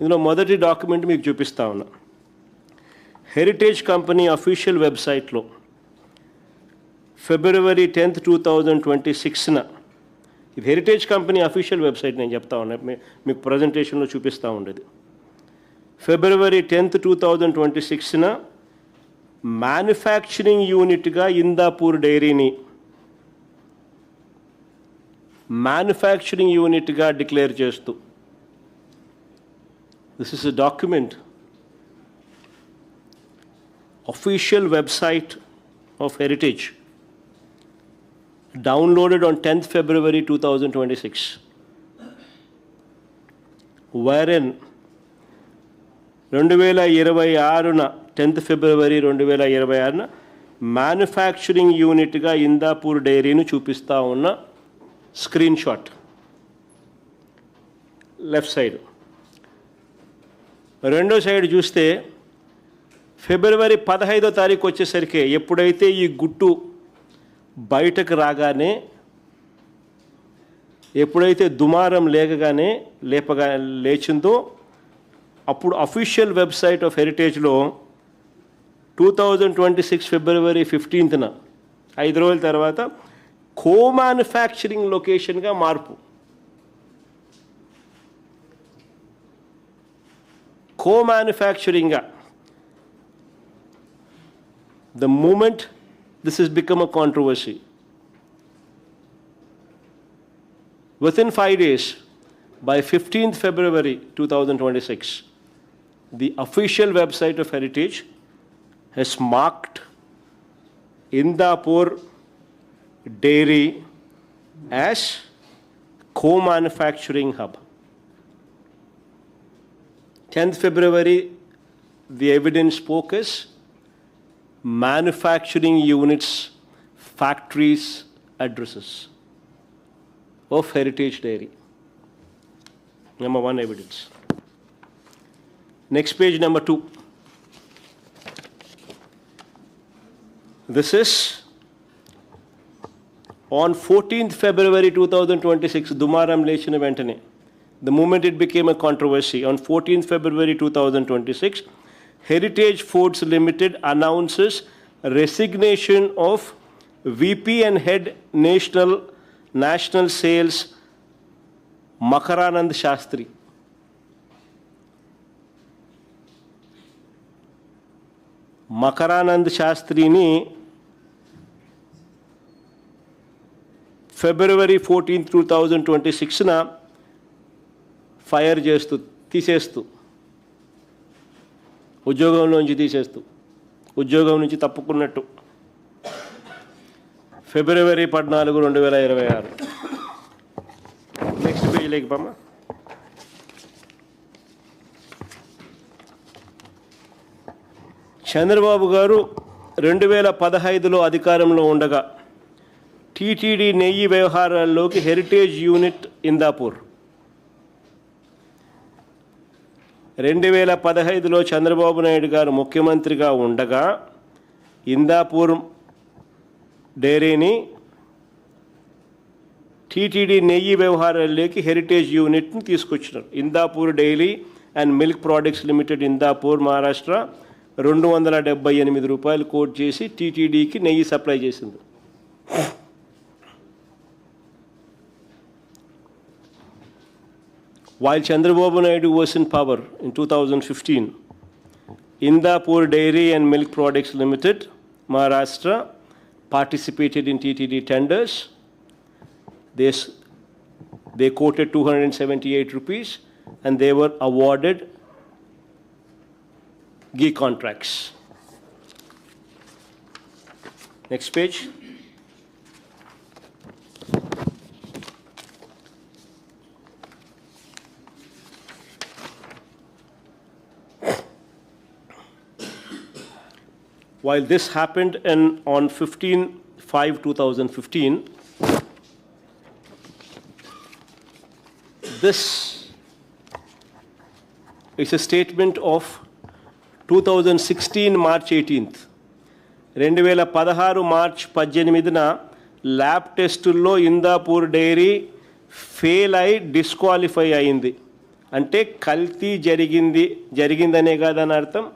ఇందులో మొదటి డాక్యుమెంట్ మీకు చూపిస్తా ఉన్నా. హెరిటేజ్ కంపెనీ అఫీషియల్ వెబ్సైట్లో February tenth two thousand twenty సిక్స్న ఇది హెరిటేజ్ కంపెనీ అఫీషియల్ వెబ్సైట్ నేను చెప్తా ఉన్నా. మీకు ప్రజెంటేషన్లో చూపిస్తూ ఉండేది. February tenth two thousand twenty సిక్స్న manufacturing యూనిట్గా ఇందాపూర్ డైరీని మ్యానుఫ్యాక్చరింగ్ యూనిట్గా డిక్లేర్ చేస్తూ this is a document official website of Heritage, downloaded on 10th February 2026, wherein రెండు వేల ఇరవై ఆరున టెన్త్ ఫిబ్రవరి రెండు వేల ఇరవై ఆరున మ్యానుఫ్యాక్చరింగ్ యూనిట్గా ఇందాపూర్ డైరీని చూపిస్తా ఉన్న స్క్రీన్ షాట్ లెఫ్ట్ సైడ్ రెండో సైడ్ చూస్తే ఫిబ్రవరి పదహైదో తారీఖు వచ్చేసరికి ఎప్పుడైతే ఈ గుట్టు బయటకు రాగానే ఎప్పుడైతే దుమారం లేకగానే లేపగా లేచిందో అప్పుడు official website of హెరిటేజ్లో two thousand twenty six February ఫిఫ్టీన్త్న ఐదు రోజుల తర్వాత కో మ్యానుఫ్యాక్చరింగ్ లొకేషన్గా మార్పు. co manufacturing. The moment this has become a controversy, within five days, by 15th February 2026, the official website of Heritage has marked Indapur Dairy as co-manufacturing hub. 10th February, the evidence focus manufacturing units, factories, addresses of Heritage Dairy. Number one evidence. Next page, number two. This is on 14th February 2026, Dumaram Lechina Ventane The moment it became a controversy, on 14th February 2026, Heritage Foods Limited announces resignation of VP and Head National National Sales Makaranand Shastri. Makaranand శాస్త్రిని February fourteenth two thousand twenty సిక్స్న Fire చేస్తూ తీసేస్తూ ఉద్యోగంలోంచి తీసేస్తూ ఉద్యోగం నుంచి తప్పుకున్నట్టు. ఫిబ్రవరి పద్నాలుగు రెండు వేల ఇరవై ఆరు. నెక్స్ట్ పేజీలోకి పమ్మ. చంద్రబాబు గారు రెండు వేల పదహైదులో అధికారంలో ఉండగా టీటీడీ నెయ్యి వ్యవహారాల్లోకి హెరిటేజ్ యూనిట్ ఇందాపూర్. రెండు వేల పదహైదులో చంద్రబాబు నాయుడు గారు ముఖ్యమంత్రిగా ఉండగా ఇందాపూర్ డైరీని టీటీడీ నెయ్యి వ్యవహారాల్లోకి హెరిటేజ్ యూనిట్ని తీసుకొచ్చినారు. Indapur dairy and milk products limited Indapur Maharashtra రెండు వందల డెబ్బై ఎనిమిది రూపాయలు కోట్ చేసి టీటీడీకి నెయ్యి సప్లై చేసింది. While Chandrababu Naidu was in power in 2015, Indapur Dairy and Milk Products Limited, Maharashtra, participated in TTD tenders. They, they quoted 278 rupees and they were awarded ghee contracts. Next page. While this happened in, on 15 5 2015, this is a statement of 2016 March 18th. రెండు వేల పదహారు March పద్దెనిమిదిన lab టెస్టుల్లో Indapur dairy fail అయి disqualify అయింది అంటే కల్తీ జరిగింది జరిగిందనే కాదని అర్థం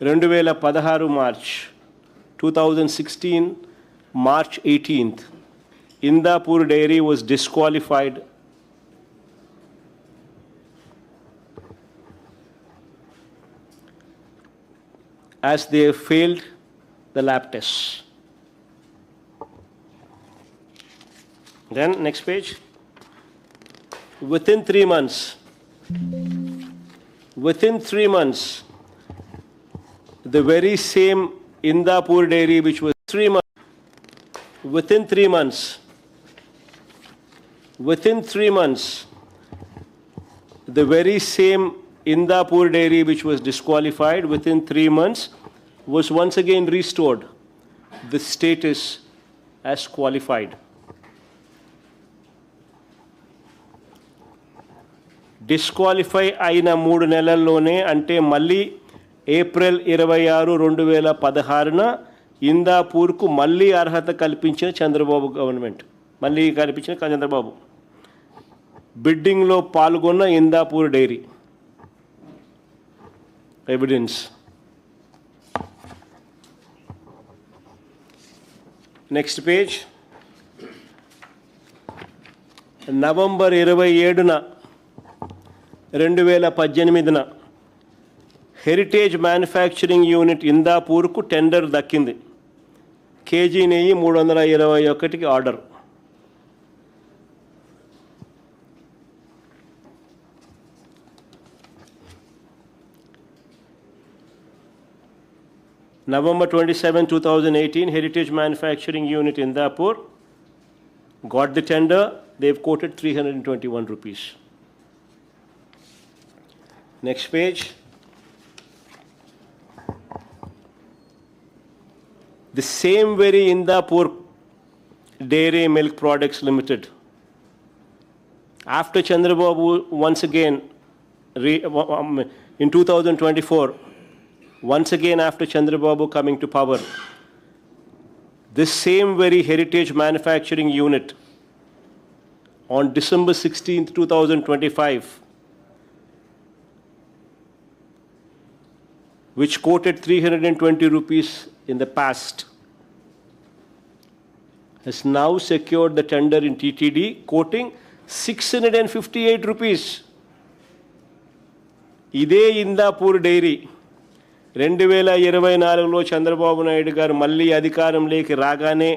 రెండు వేల పదహారు March two thousand sixteen March eighteenth Indapur dairy was disqualified as they failed the lab tests. Then, next page. Within three months, within three months, the very same Indapur dairy, which was three months, within three months, within three months, the very same Indapur dairy, which was disqualified within three months, was once again restored the status as qualified. Disqualify అయిన మూడు నెలల్లోనే అంటే మళ్ళీ April ఇరవై ఆరు రెండు వేల పదహారున ఇందాపూర్కు మళ్ళీ అర్హత కల్పించిన చంద్రబాబు గవర్నమెంట్. మళ్ళీ కల్పించిన చంద్రబాబు. బిడ్డింగ్లో పాల్గొన్న Indapur dairy. Evidence next page November ఇరవై ఏడున రెండు వేల పద్దెనిమిదిన హెరిటేజ్ మ్యానుఫ్యాక్చరింగ్ యూనిట్ ఇందాపూర్కు టెండర్ దక్కింది. కేజీ నెయ్యి మూడు వందల ఇరవై ఒకటికి order. November twenty seven two thousand eighteen heritage manufacturing unit Indapur got the tender they've quoted three hundred twenty one rupees next page The same very Indapur Dairy Milk Products Limited. After Chandrababu once again, re, um, in 2024, once again after Chandrababu coming to power, this same very heritage manufacturing unit on December 16, 2025, which quoted 320 rupees in the past, has now secured the tender in TTD, quoting 658 rupees. ఇదే Indapur dairy రెండు వేల ఇరవై నాలుగులో చంద్రబాబు నాయుడు గారు మళ్ళీ అధికారంలోకి రాగానే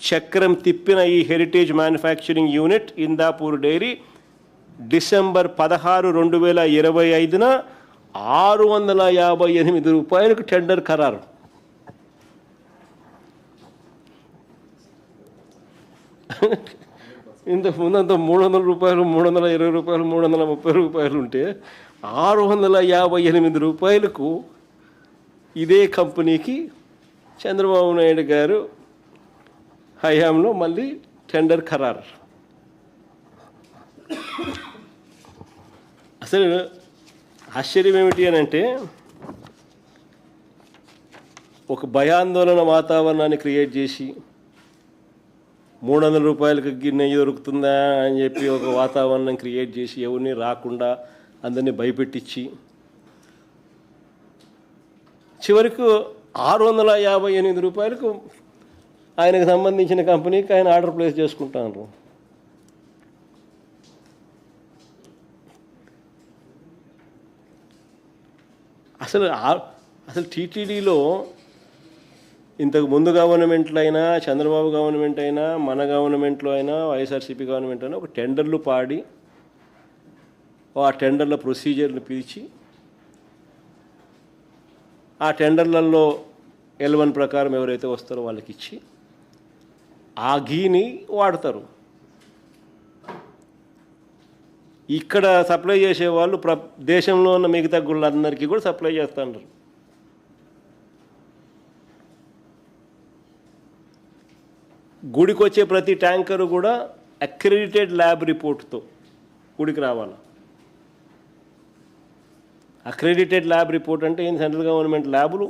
చక్రం తిప్పిన ఈ heritage manufacturing unit Indapur dairy December పదహారు రెండు వేల ఇరవై ఐదున ఆరు వందల యాభై ఎనిమిది రూపాయలకు టెండర్ ఖరారు. ఇంతకు ముందంత మూడు వందల రూపాయలు మూడు వందల ఇరవై రూపాయలు మూడు వందల ముప్పై రూపాయలు ఉంటే ఆరు వందల యాభై ఎనిమిది రూపాయలకు ఇదే కంపెనీకి చంద్రబాబు నాయుడు గారు హయాంలో మళ్ళీ టెండర్ ఖరారు. అసలు ఆశ్చర్యం ఏమిటి అని అంటే ఒక భయాందోళన వాతావరణాన్ని క్రియేట్ చేసి మూడు వందల రూపాయలకు గిన్నె దొరుకుతుందా అని చెప్పి ఒక వాతావరణం క్రియేట్ చేసి ఎవరిని రాకుండా అందరినీ భయపెట్టించి చివరికి ఆరు వందల యాభై ఎనిమిది రూపాయలకు ఆయనకు సంబంధించిన కంపెనీకి ఆయన ఆర్డర్ ప్లేస్ చేసుకుంటాను అసలు ఆ- అసలు టీటీడీలో ఇంతకు ముందు గవర్నమెంట్లో అయినా చంద్రబాబు గవర్నమెంట్ అయినా మన గవర్నమెంట్లో అయినా వైఎస్ఆర్సీపీ గవర్నమెంట్ అయినా ఒక టెండర్లు పాడి ఆ టెండర్ల ప్రొసీజర్లు పిలిచి ఆ టెండర్లలో ఎల్వన్ ప్రకారం ఎవరైతే వస్తారో వాళ్ళకి ఇచ్చి ఆ ఘీని వాడతారు. ఇక్కడ సప్లై చేసే వాళ్ళు ప్ర దేశంలో ఉన్న మిగతా గుళ్ళందరికీ కూడా సప్లై చేస్తుంటారు గుడికి వచ్చే ప్రతి ట్యాంకరు కూడా అక్రెడిటెడ్ ల్యాబ్ రిపోర్ట్తో గుడికి రావాలి. అక్రెడిటెడ్ ల్యాబ్ రిపోర్ట్ అంటే ఏంటి సెంట్రల్ గవర్నమెంట్ ల్యాబులు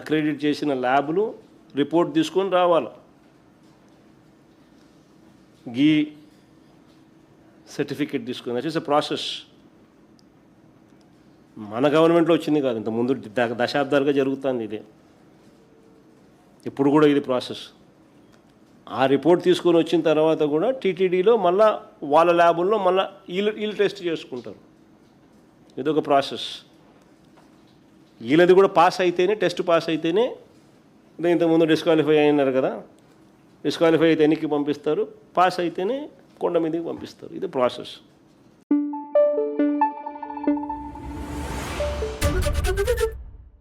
అక్రెడిట్ చేసిన ల్యాబులు రిపోర్ట్ తీసుకొని రావాలి. గీ సర్టిఫికేట్ తీసుకుని దట్ ఈస్ అ ప్రాసెస్ మన గవర్నమెంట్లో వచ్చింది కాదు ఇంత ముందు దశాబ్దాలుగా జరుగుతుంది ఇది. ఇప్పుడు కూడా ఇది ప్రాసెస్. ఆ రిపోర్ట్ తీసుకొని వచ్చిన తర్వాత కూడా టీటీడీలో మళ్ళా వాళ్ళ ల్యాబుల్లో మళ్ళీ వీళ్ళు వీళ్ళు టెస్ట్ చేసుకుంటారు. ఇది ఒక ప్రాసెస్. వీళ్ళది కూడా పాస్ అయితేనే టెస్ట్ పాస్ అయితేనే ఇంతకుముందు డిస్క్వాలిఫై అయినారు కదా డిస్క్వాలిఫై అయితే ఎన్నికి పంపిస్తారు పాస్ అయితేనే కొండ మీదకి పంపిస్తారు. ఇది ప్రాసెస్.